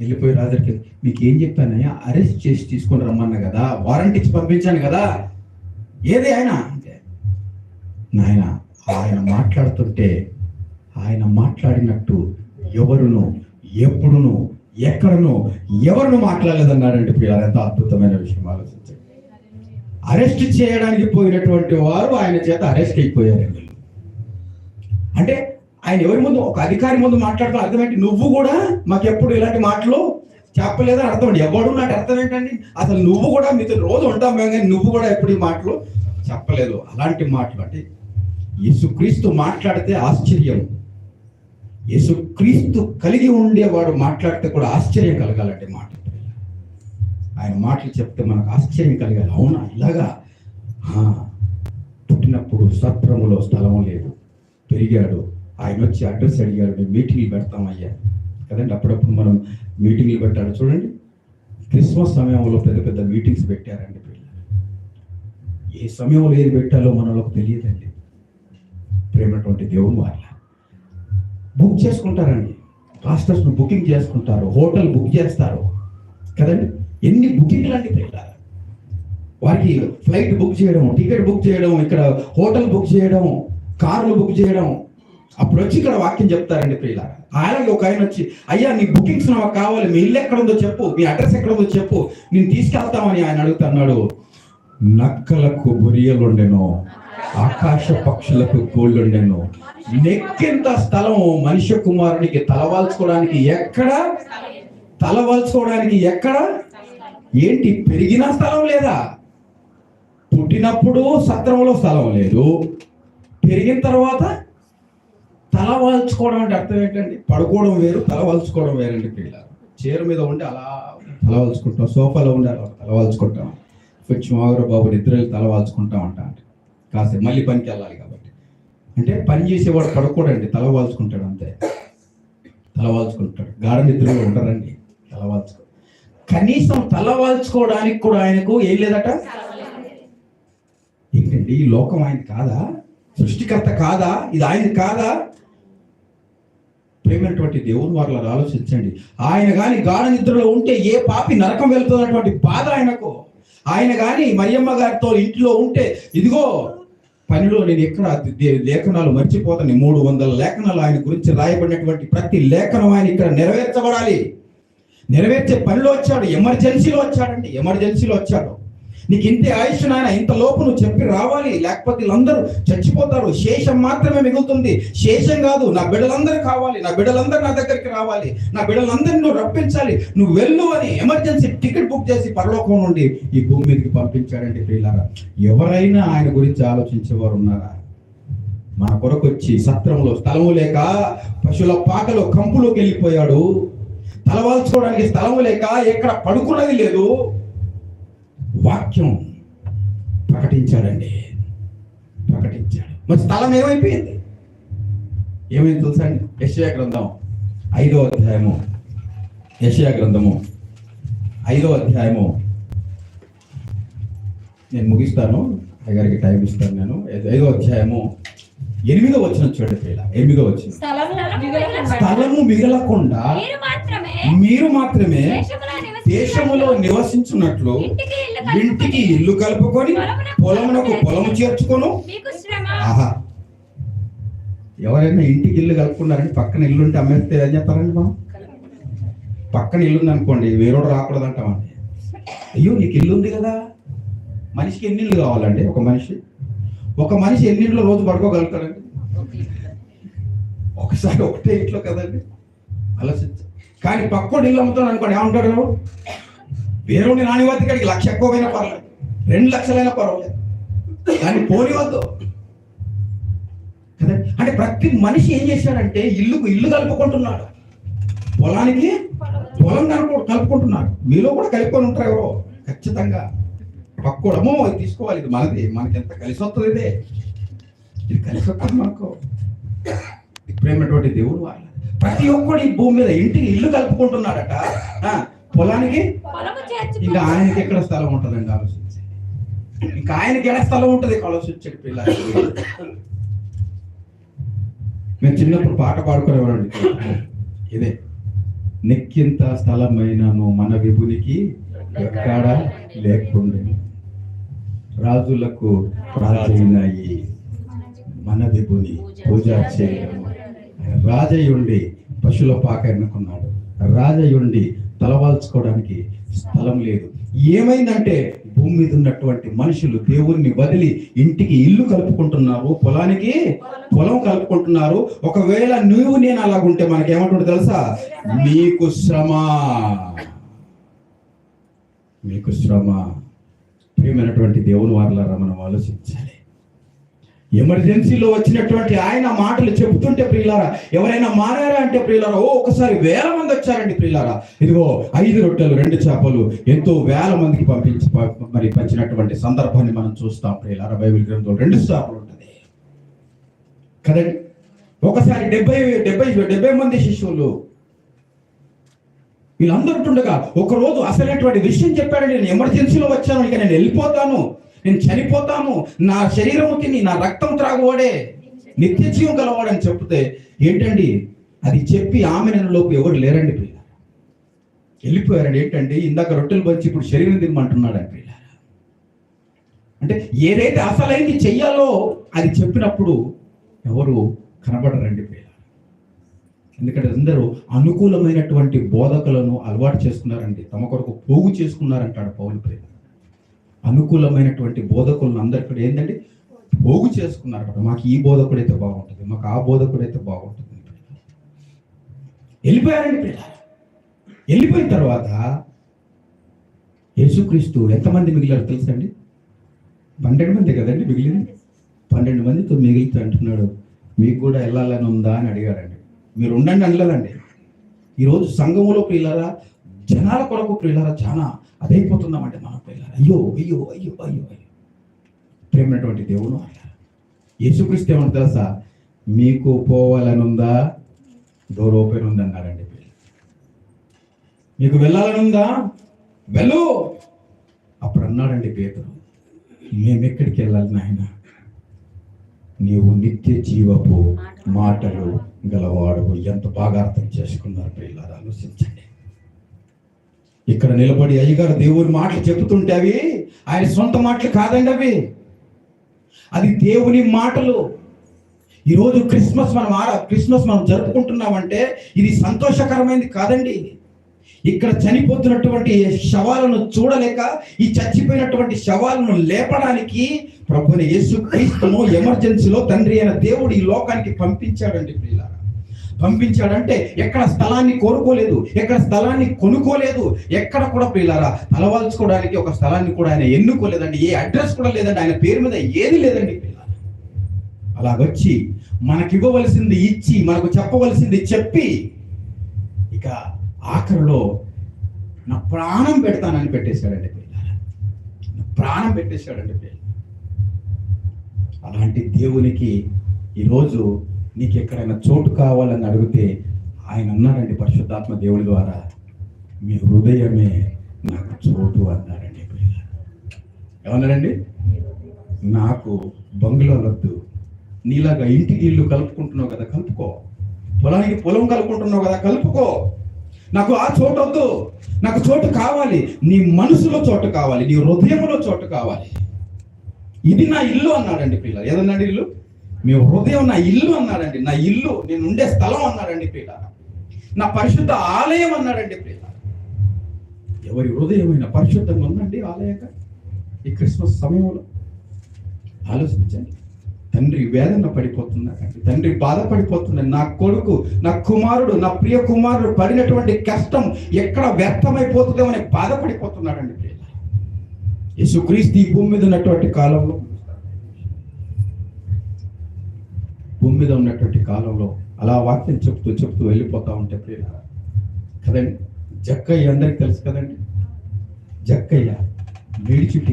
వెళ్ళిపోయి రాజరికి మీకు ఏం చెప్పానయ్యా? అరెస్ట్ చేసి తీసుకొని రమ్మన్నా కదా? వారంట్ ఇచ్చి పంపించాను కదా? ఏది ఆయన? అంటే నాయన ఆయన మాట్లాడుతుంటే ఆయన మాట్లాడినట్టు ఎవరును ఎప్పుడును ఎక్కడను ఎవరును మాట్లాడలేదన్నాడంటే పిల్లలు ఎంత అద్భుతమైన విషయం ఆలోచించండి. అరెస్ట్ చేయడానికి పోయినటువంటి వారు ఆయన చేత అరెస్ట్ అయిపోయారండి. అంటే ఆయన ఎవరి ముందు ఒక అధికారి ముందు మాట్లాడటం అర్థం ఏంటి? నువ్వు కూడా మాకెప్పుడు ఇలాంటి మాటలు చెప్పలేదని అర్థం అండి ఎవడు నాకు అర్థం ఏంటండి? అసలు నువ్వు కూడా మీతో రోజు ఉంటాం మేము కానీ నువ్వు కూడా ఎప్పుడు ఈ మాటలు చెప్పలేదు. అలాంటి మాటలు అంటే యేసుక్రీస్తు మాట్లాడితే ఆశ్చర్యం. యేసుక్రీస్తు కలిగి ఉండేవాడు మాట్లాడితే కూడా ఆశ్చర్యం కలగాలంటే మాట. ఆయన మాటలు చెప్తే మనకు ఆశ్చర్యం కలగాలి. అవునా? ఇలాగా? పుట్టినప్పుడు సత్రములో స్థలం లేదు. పెరిగాడు. ఆయన వచ్చి అడ్రస్ అడిగాడు మేము మీటింగ్లు పెడతామయ్యా. కదండి అప్పుడప్పుడు మనం మీటింగ్లు పెట్టాడు చూడండి క్రిస్మస్ సమయంలో పెద్ద పెద్ద మీటింగ్స్ పెట్టారండి పిల్లలు ఏ సమయంలో ఏది పెట్టాలో మనలోకి తెలియదండి. ప్రేమటువంటి దేవుడు వాళ్ళ బుక్ చేసుకుంటారండి. పాస్టర్స్ను బుకింగ్ చేసుకుంటారు హోటల్ బుక్ చేస్తారు. కదండి ఎన్ని బుకింగ్లు అండి పిల్లలు వారికి ఫ్లైట్ బుక్ చేయడం టికెట్ బుక్ చేయడం ఇక్కడ హోటల్ బుక్ చేయడం కార్లు బుక్ చేయడం అప్పుడు వచ్చి ఇక్కడ వాక్యం చెప్తారండి ప్రియుల ఆయన ఒక ఆయన వచ్చి అయ్యా నీ బుకింగ్స్ నాకు కావాలి మీ ఇల్లు ఎక్కడ ఉందో చెప్పు మీ అడ్రస్ ఎక్కడ ఉందో చెప్పు నేను తీసుకెళ్తామని ఆయన అడుగుతున్నాడు. నక్కలకు బొరియలుండెను ఆకాశ పక్షులకు కోళ్ళుండెను నెక్కింత స్థలం మనిషి కుమారునికి తలవాల్చుకోవడానికి ఎక్కడ? తలవాల్చుకోవడానికి ఎక్కడ? ఏంటి పెరిగిన స్థలం లేదా? పుట్టినప్పుడు సత్రంలో స్థలం లేదు పెరిగిన తర్వాత తల వాల్చుకోవడం అంటే అర్థం ఏంటండి? పడుకోవడం వేరు తల వాల్చుకోవడం వేరండి పిల్లలు చీర మీద ఉండి అలా తల వాల్చుకుంటాం సోఫాలో ఉండి అలా తల వాల్చుకుంటాం కొంచెం ఆగరు బాబు నిద్రలు తల వాల్చుకుంటాం అంట అంటే కాసేపు మళ్ళీ పనికి వెళ్ళాలి కాబట్టి. అంటే పని చేసేవాడు పడుకోడండి తల వాల్చుకుంటాడు అంతే. తల వాల్చుకుంటాడు గాఢ నిద్రలో ఉంటారండి తల వాల్చుకో కనీసం తల వాల్చుకోవడానికి కూడా ఆయనకు ఏం లేదట? ఏంటండి? ఈ లోకం ఆయన కాదా? సృష్టికర్త కాదా? ఇది ఆయన కాదా? ప్రేమైనటువంటి దేవుని వారిలో ఆలోచించండి. ఆయన కానీ గాఢ నిద్రలో ఉంటే ఏ పాపి నరకం వెళ్తున్నటువంటి బాధ ఆయనకు. ఆయన కానీ మరియమ్మ గారితో ఇంట్లో ఉంటే ఇదిగో పనిలో నేను ఎక్కడ లేఖనాలు మర్చిపోతాను. మూడు వందల లేఖనాలు ఆయన గురించి రాయబడినటువంటి ప్రతి లేఖనం ఆయన ఇక్కడ నెరవేర్చబడాలి. నెరవేర్చే పనిలో వచ్చాడు ఎమర్జెన్సీలో వచ్చాడండి. ఎమర్జెన్సీలో వచ్చాడు. నీకు ఇంతే ఆయుష్ నాయన ఇంత లోపు నువ్వు చెప్పి రావాలి. లేకపోతే వీళ్ళందరూ చచ్చిపోతారు. శేషం మాత్రమే మిగులుతుంది. శేషం కాదు నా బిడ్డలందరూ కావాలి. నా బిడ్డలందరూ నా దగ్గరికి రావాలి. నా బిడ్డలందరినీ నువ్వు రప్పించాలి. నువ్వు వెళ్ళు అని ఎమర్జెన్సీ టికెట్ బుక్ చేసి పరలోకం నుండి ఈ భూమి మీదకి పంపించాడండి ప్రియులారా. ఎవరైనా ఆయన గురించి ఆలోచించేవారు ఉన్నారా? మన కొరకు వచ్చి సత్రంలో స్థలము లేక పశువుల పాకలో కంపులోకి వెళ్ళిపోయాడు. తలవాల్చుకోవడానికి స్థలము లేక ఎక్కడ పడుకున్నది లేదు. వాక్యం ప్రకటించాడండి. ప్రకటించాడు. మరి స్థలం ఏమైపోయింది? ఏమైంది తెలుసా అండి? యెషయా గ్రంథం ఐదో అధ్యాయము. యెషయా గ్రంథము ఐదో అధ్యాయము. నేను ముగిస్తాను. అయ్యగారికి టైం ఇస్తాను నేను. ఐదో అధ్యాయము ఎనిమిదో వచ్చిన చూడండి పిల్ల ఎనిమిదో వచ్చిన స్థలము మిగలకుండా. మీరు మాత్రమే దేశములో నివసించున్నట్లు ఇంటికి ఇల్లు కలుపుకొని పొలమునకు పొలము చేర్చుకొను. ఆహా. ఎవరైనా ఇంటికి ఇల్లు కలుపుకున్నారంటే పక్కన ఇల్లు ఉంటే అమ్మేస్తే ఏం చెప్తారండి మనం పక్కన ఇల్లు ఉంది అనుకోండి వేరోడు రాకూడదు అంటామండి అయ్యో నీకు ఇల్లు ఉంది కదా. మనిషికి ఎన్ని ఇల్లు కావాలండి? ఒక మనిషి? ఒక మనిషి ఎన్ని ఇంట్లో రోజు పడుకోగలుగుతాడండి? ఒకసారి ఒకటే ఇంట్లో కదండి. ఆలోచించ. కానీ పక్కోడు ఇల్లు అమ్ముతాడు అనుకోండి ఏమంటాడు వేరే నానివద్దు కాడికి లక్ష ఎక్కువైనా పర్లేదు రెండు లక్షలైనా పర్వాలేదు. దాన్ని పోనివద్దు కదా? అంటే ప్రతి మనిషి ఏం చేశాడంటే ఇల్లుకు ఇల్లు కలుపుకుంటున్నాడు. పొలానికి పొలం కలుపు కలుపుకుంటున్నాడు. మీలో కూడా కలుపుకొని ఉంటారు ఎవరో. ఖచ్చితంగా. పక్కోడమో ఇది తీసుకోవాలి. ఇది మనది. మనకి ఎంత కలిసి వస్తుంది ఇదే. ఇది కలిసి వస్తుంది మనకు. ప్రేమటువంటి దేవుడు వాళ్ళ ప్రతి ఒక్కడు ఈ భూమి మీద ఇంటికి ఇల్లు కలుపుకుంటున్నాడట. పొలానికి? ఇంకా ఆయనకి ఎక్కడ స్థలం ఉంటుందండి ఆలోచించి ఇంకా ఆయనకి ఎక్కడ స్థలం ఉంటుంది? ఆలోచించండి పిల్లలు మేము చిన్నప్పుడు పాట పాడుకునేవాడండి ఇదే నెక్కింత స్థలమైనను మన విభునికి ఎక్కడ లేకుండే. రాజులకు రాజైనాయి మన విభుని పూజ చేయడము రాజయుండి పశుల పాక ఎన్నుకున్నాడు. రాజయుండి తలవాల్చుకోవడానికి స్థలం లేదు. ఏమైందంటే భూమి మీద ఉన్నటువంటి మనుషులు దేవుణ్ణి వదిలి ఇంటికి ఇల్లు కలుపుకుంటున్నారు పొలానికి పొలం కలుపుకుంటున్నారు. ఒకవేళ నువ్వు నేను అలాగుంటే మనకేమంటుంది తెలుసా? మీకు శ్రమ. మీకు శ్రమ. ప్రియమైనటువంటి దేవుని వారలారా మనం ఆలోచించాలి. ఎమర్జెన్సీలో వచ్చినటువంటి ఆయన మాటలు చెబుతుంటే ప్రియులారా ఎవరైనా మారారా అంటే ప్రియులారా ఓ ఒకసారి వేల మంది వచ్చారండి ప్రియులారా. ఇదిగో ఐదు రొట్టెలు రెండు చేపలు ఎంతో వేల మందికి పంపించి మరి పంచినటువంటి సందర్భాన్ని మనం చూస్తాం ప్రియులారా. బైబిల్ గ్రంథంలో రెండు చేపలు ఉంటుంది. కదండి ఒకసారి డెబ్బై డెబ్బై డెబ్బై మంది శిష్యులు వీళ్ళందరూ ఉంటుండగా ఒక రోజు అసలైనటువంటి విషయం చెప్పాడు నేను ఎమర్జెన్సీలో వచ్చాను ఇక నేను వెళ్ళిపోతాను. నేను చనిపోతాను నా శరీరం తిని నా రక్తం త్రాగువాడే నిత్య జీవం గలవాడని చెప్తే ఏంటండి? అది చెప్పి ఆమె లోపు ఎవరు లేరండి పిల్ల వెళ్ళిపోయారండి. ఏంటండి? ఇందాక రొట్టెలు పంచి ఇప్పుడు శరీరం తినమంటున్నాడు అని పిల్ల అంటే ఏదైతే అసలైంది చెయ్యాలో అది చెప్పినప్పుడు ఎవరు కనబడరండి పిల్ల ఎందుకంటే అందరూ అనుకూలమైనటువంటి బోధకులను అలవాటు చేసుకున్నారండి. తమ కొరకు పోగు చేసుకున్నారంటాడు పౌలు ప్రేమ. అనుకూలమైనటువంటి బోధకులను అందరు కూడా ఏంటంటే పోగు చేసుకున్నారు మాకు ఈ బోధకుడైతే బాగుంటుంది మాకు ఆ బోధకుడైతే బాగుంటుంది వెళ్ళిపోయారండి పిల్లలు. వెళ్ళిపోయిన తర్వాత యేసుక్రీస్తు ఎంతమంది మిగిలారు తెలుసండి పన్నెండు మంది కదండి మిగిలింది. పన్నెండు మందితో మిగిలితే అంటున్నాడు మీకు కూడా వెళ్ళాలని ఉందా? అని అడిగాడండి మీరు ఉండండి అనలేదండి. ఈరోజు సంఘములో ప్రియులారా జనాల కొరకు ప్రియులారా చాలా అదైపోతున్నామంటే మన ప్రియులారా అయ్యో అయ్యో అయ్యో అయ్యో అయ్యో. ప్రేమైనటువంటి దేవుడు అలా యేసుక్రీస్తు ఏమన్నా తెలుసా? మీకు పోవాలని ఉందా డోర్ ఓపెన్ ఉంది అన్నారండి పిల్లలు. మీకు వెళ్ళాలని ఉందా వెళ్ళు! అప్పుడు అన్నాడండి పేదరు మేము ఎక్కడికి వెళ్ళాలి నాయన? నీవు నిత్య జీవపు మాటలు గలవాడు. ఎంత బాగా అర్థం చేసుకున్నారు పిల్లలు ఆలోచించండి. ఇక్కడ నిలబడి అయ్యగారు దేవుని మాటలు చెబుతుంటే అవి ఆయన సొంత మాటలు కాదండి అవి. అది దేవుని మాటలు. ఈరోజు క్రిస్మస్ మనం ఆరా క్రిస్మస్ మనం జరుపుకుంటున్నామంటే ఇది సంతోషకరమైనది కాదండి. ఇక్కడ చనిపోతున్నటువంటి శవాలను చూడలేక ఈ చచ్చిపోయినటువంటి శవాలను లేపడానికి ప్రభుని యేసు క్రీస్తును ఎమర్జెన్సీలో తండ్రి అయిన దేవుడు ఈ లోకానికి పంపించాడండి ప్రియులారా. పంపించాడంటే ఎక్కడ స్థలాన్ని కోరుకోలేదు ఎక్కడ స్థలాన్ని కొనుక్కోలేదు ఎక్కడ కూడా ప్రియులారా తలవాల్చుకోవడానికి ఒక స్థలాన్ని కూడా ఆయన ఎన్నుకోలేదండి ఏ అడ్రస్ కూడా లేదండి ఆయన పేరు మీద ఏది లేదండి ప్రియులారా. అలాగొచ్చి మనకివ్వవలసింది ఇచ్చి మనకు చెప్పవలసింది చెప్పి ఇక ఆఖరిలో నా ప్రాణం పెడతానని పెట్టేశాడండి పిల్లలు నా ప్రాణం పెట్టేశాడండి పిల్లలు అలాంటి దేవునికి ఈరోజు నీకు ఎక్కడైనా చోటు కావాలని అడిగితే ఆయన అన్నాడండి పరిశుద్ధాత్మ దేవుడి ద్వారా మీ హృదయమే నాకు చోటు అన్నాడండి పిల్లలు ఏమన్నాడండి? నాకు బంగ్లో వద్దు నీలాగా ఇంటికి ఇల్లు కలుపుకుంటున్నావు కదా కలుపుకో. పొలానికి పొలం కలుపుకుంటున్నావు కదా కలుపుకో. నాకు ఆ చోటు వద్దు నాకు చోటు కావాలి. నీ మనసులో చోటు కావాలి నీ హృదయంలో చోటు కావాలి. ఇది నా ఇల్లు అన్నాడండి పిల్ల ఏదన్నాడు ఇల్లు? మీ హృదయం నా ఇల్లు అన్నాడండి. నా ఇల్లు నేను ఉండే స్థలం అన్నాడండి పిల్ల నా పరిశుద్ధ ఆలయం అన్నాడండి పిల్ల ఎవరి హృదయమైన పరిశుద్ధంగా ఉందండి ఆలయంగా ఈ క్రిస్మస్ సమయంలో? ఆలోచించండి. తండ్రి వేదన పడిపోతున్నాడండి తండ్రి బాధపడిపోతున్నాడు నా కొడుకు నా కుమారుడు నా ప్రియ కుమారుడు పడినటువంటి కష్టం ఎక్కడ వ్యర్థమైపోతుందేమో అని బాధపడిపోతున్నాడండి ప్రియ యేసుక్రీస్తు ఈ భూమి మీద ఉన్నటువంటి కాలంలో భూమి మీద ఉన్నటువంటి కాలంలో అలా వాక్యం చెప్తూ చెప్తూ వెళ్ళిపోతా ఉంటే ప్రియ కదండి? జక్కయ్య అందరికి తెలుసు కదండి? జక్కయ్య వేడి చుట్టూ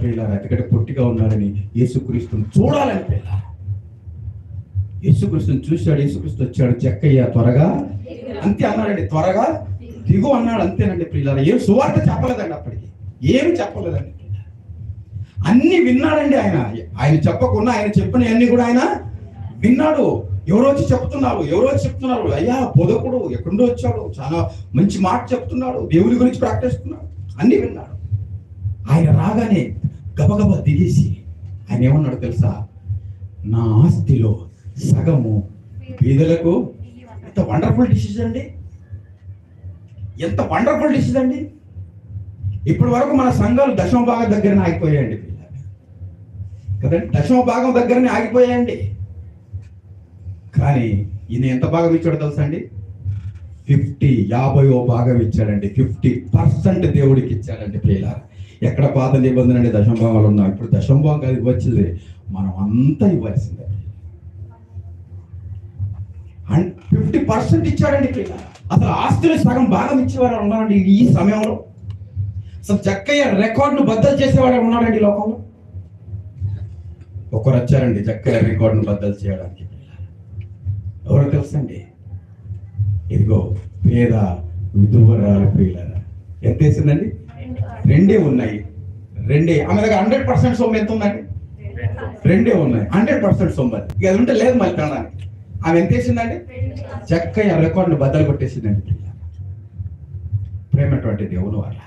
ప్రియులారా ఎందుకంటే పొట్టిగా ఉన్నాడని యేసుక్రీస్తుని చూడాలని ప్రియులారా. యేసుక్రీస్తుని చూశాడు యేసుక్రీస్తు వచ్చాడు జక్కయ్య త్వరగా అంతే అన్నాడండి త్వరగా దిగు అన్నాడు అంతేనండి ప్రియులారా. ఏం సువార్త చెప్పలేదండి అప్పటికి. ఏమి చెప్పలేదండి అన్ని విన్నాడండి ఆయన. ఆయన చెప్పకుండా ఆయన చెప్పినవన్నీ కూడా ఆయన విన్నాడు. ఎవరో వచ్చి చెప్తున్నారు ఎవరో వచ్చి చెప్తున్నారు. అయ్యా బోధకుడు ఎక్కడుండో వచ్చాడు. చాలా మంచి మాట చెప్తున్నాడు. దేవుని గురించి ప్రకటిస్తున్నాడు అన్ని విన్నాడు. ఆయన రాగానే గబగబా దిగేసి ఆయన ఏమన్నాడు తెలుసా? నా ఆస్తిలో సగము పేదలకు. ఎంత వండర్ఫుల్ డిసిజన్ అండి. ఎంత వండర్ఫుల్ డిసిజన్ అండి. ఇప్పటి వరకు మన సంఘాలు దశమ భాగం దగ్గరనే ఆగిపోయాయండి. పిల్లలు. కదండి? దశమ భాగం దగ్గరనే ఆగిపోయాయండి. కానీ ఈయన ఎంత భాగం ఇచ్చాడో తెలుసా అండి? ఫిఫ్టీ యాభైవ భాగం ఇచ్చాడండి. ఫిఫ్టీ పర్సెంట్ దేవుడికి ఇచ్చాడండి ప్రియుల ఎక్కడ పాత నిబంధన అండి? దశంభావాలు ఉన్నాం ఇప్పుడు దశంభావం కాదు ఇవ్వచ్చింది మనం అంతా ఇవ్వాల్సిందే. అండ్ ఫిఫ్టీ పర్సెంట్ ఇచ్చాడండి ప్రియుల అసలు ఆస్తులు సగం భాగం ఇచ్చేవారు ఉన్నారండి ఈ సమయంలో? అసలు చక్కయ్య రికార్డును బద్దలు చేసేవాడు ఉన్నాడండి లోకంలో? ఒకరు వచ్చారండి చక్కయ్య రికార్డును బద్దలు చేయడానికి. ఎవరో తెలుసండి? ఇదిగో పేద విధువరాలు ప్రియులరా ఎంత వేసిందండి? రెండే ఉన్నాయి. రెండే. ఆమె దగ్గర హండ్రెడ్ పర్సెంట్ సొమ్ము ఎంత ఉందండి? రెండే ఉన్నాయి. హండ్రెడ్ పర్సెంట్ సొమ్ము అది. ఇక అది ఉంటే లేదు మళ్ళీ తినడానికి ఆమె ఎంత వేసిందండి? చక్కగా రికార్డును బద్దలు కొట్టేసిందండి ప్రేమటువంటి దేవుని వాళ్ళ.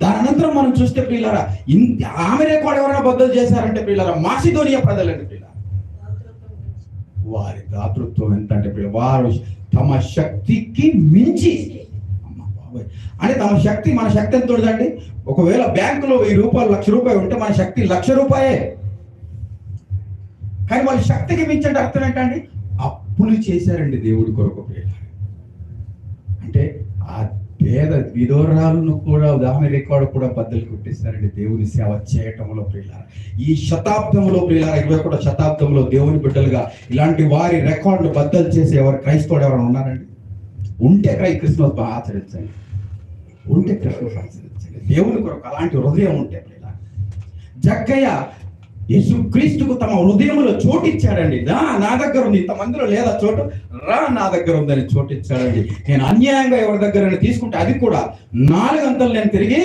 దాని అనంతరం మనం చూస్తే పిల్లరా ఇంత ఆమె రికార్డు ఎవరైనా బద్దలు చేశారంటే పిల్లరా మాసిధోనియా ప్రజలండి పిల్లరా వారి దాతృత్వం ఎంత అంటే వారు తమ శక్తికి మించి. అమ్మ అంటే తమ శక్తి మన శక్తి ఎంత ఉంటుందండి? ఒకవేళ బ్యాంకులో వెయ్యి రూపాయలు లక్ష రూపాయలు ఉంటే మన శక్తి లక్ష రూపాయే. కానీ వాళ్ళ శక్తికి మించి అంటే అర్థం ఏంటండి? అప్పులు చేశారండి దేవుడి కొరకు అంటే ఆ పేద విధోరాలను కూడా ఆమె రికార్డు కూడా బద్దలు కొట్టేశారండి దేవుని సేవ చేయటంలో ప్రియులార. ఈ శతాబ్దంలో ప్రియులార ఇరవై ఒకటో శతాబ్దంలో దేవుని బిడ్డలుగా ఇలాంటి వారి రికార్డులు బద్దలు చేసే ఎవరు క్రైస్తవుడు ఎవరైనా ఉన్నారండి? ఉంటే క్రై క్రిస్మస్ బాగా ఆచరించండి. ఉంటే క్రిస్మస్ ఆచరించండి. దేవుని కొరకు అలాంటి హృదయం ఉంటే ప్రియులార. జక్కయ్య యేసుక్రీస్తుకు తమ హృదయంలో చోటిచ్చాడండి. నా రా నా దగ్గర ఉంది. ఇంతమందిలో లేదా చోటు? రా నా దగ్గర ఉందని చోటిచ్చాడండి. నేను అన్యాయంగా ఎవరి దగ్గర తీసుకుంటే అది కూడా నాలుగంతలు నేను తిరిగి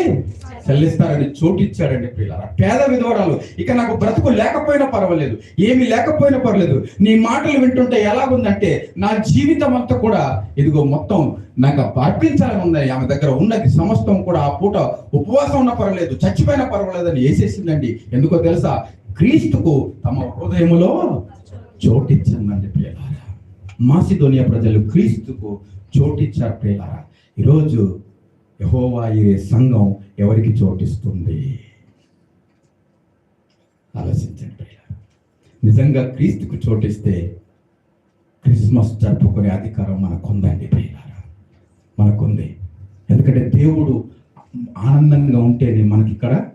చెల్లిస్తారని చోటిచ్చాడండి పిల్లల పేద విధవరాలు ఇక నాకు బ్రతుకు లేకపోయినా పర్వాలేదు. ఏమి లేకపోయినా పర్లేదు నీ మాటలు వింటుంటే ఎలాగుందంటే నా జీవితం అంతా కూడా ఇదిగో మొత్తం నాకు అర్పించాలని ఉందని ఆమె దగ్గర ఉన్నది. సమస్తం కూడా ఆ పూట ఉపవాసం ఉన్న పర్వాలేదు. చచ్చిపోయినా పర్వాలేదని వేసేసిందండి. ఎందుకో తెలుసా? క్రీస్తుకు తమ హృదయములో చోటిచ్చిందండి ప్రియులారా. మాసిధోనియా ప్రజలు క్రీస్తుకు చోటిచ్చారు ప్రియులారా. ఈరోజు యహోవా ఈ సంఘం ఎవరికి చోటిస్తుంది? ఆలోచించండి ప్రియులారా. నిజంగా క్రీస్తుకు చోటిస్తే క్రిస్మస్ జరుపుకునే అధికారం మనకుందండి ప్రియులారా. మనకుంది. ఎందుకంటే దేవుడు ఆనందంగా ఉంటేనే మనకి ఇక్కడ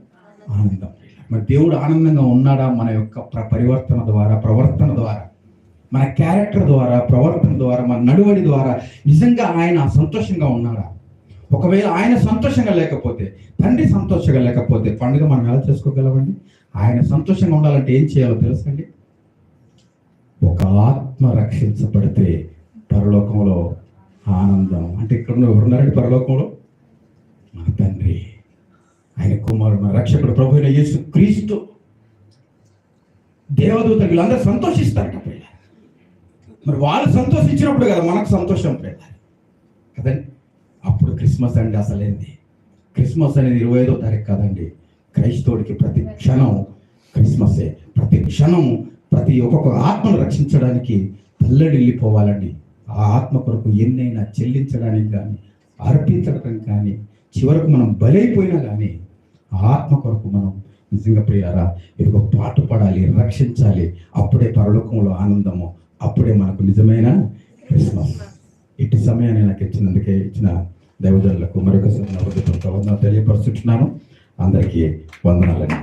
ఆనందం మరి దేవుడు ఆనందంగా ఉన్నాడా మన యొక్క పరివర్తన ద్వారా ప్రవర్తన ద్వారా? మన క్యారెక్టర్ ద్వారా ప్రవర్తన ద్వారా మన నడువడి ద్వారా నిజంగా ఆయన సంతోషంగా ఉన్నాడా? ఒకవేళ ఆయన సంతోషంగా లేకపోతే తండ్రి సంతోషంగా లేకపోతే పండుగ మనం ఎలా చేసుకోగలమండి? ఆయన సంతోషంగా ఉండాలంటే ఏం చేయాలో తెలుసండి? ఒక ఆత్మ రక్షించబడితే పరలోకంలో ఆనందం. అంటే ఇక్కడ ఎవరున్నారండి పరలోకంలో? మన తండ్రి. ఆయన కుమారుడు మన రక్షకుడు ప్రభు యేసు క్రీస్తు. దేవదూత వీళ్ళందరూ సంతోషిస్తారట పిల్ల మరి వాళ్ళు సంతోషించినప్పుడు కదా మనకు సంతోషం పిల్ల కదండి? అప్పుడు క్రిస్మస్ అండి అసలేంది క్రిస్మస్ అనేది ఇరవై ఐదో తారీఖు కాదండి. క్రైస్తవుడికి ప్రతి క్షణం క్రిస్మసే. ప్రతి క్షణం ప్రతి ఒక్కొక్క ఆత్మను రక్షించడానికి తల్లడిల్లిపోవాలండి ఆ ఆత్మ కొరకు ఎన్నైనా చెల్లించడానికి కానీ అర్పించడానికి కానీ చివరకు మనం బలైపోయినా కానీ ఆత్మ కొరకు మనం నిజంగా ప్రియారా ఇదిగో పాటు పడాలి రక్షించాలి. అప్పుడే పరలోకంలో ఆనందము అప్పుడే మనకు నిజమైన క్రిస్మస్. ఇటు సమయాన్ని నాకు ఇచ్చినందుకే ఇచ్చిన దైవజనులకు మరొకసారి నా హృదయపూర్వక తెలియపరుచుతున్నాను అందరికీ వందనాలండి.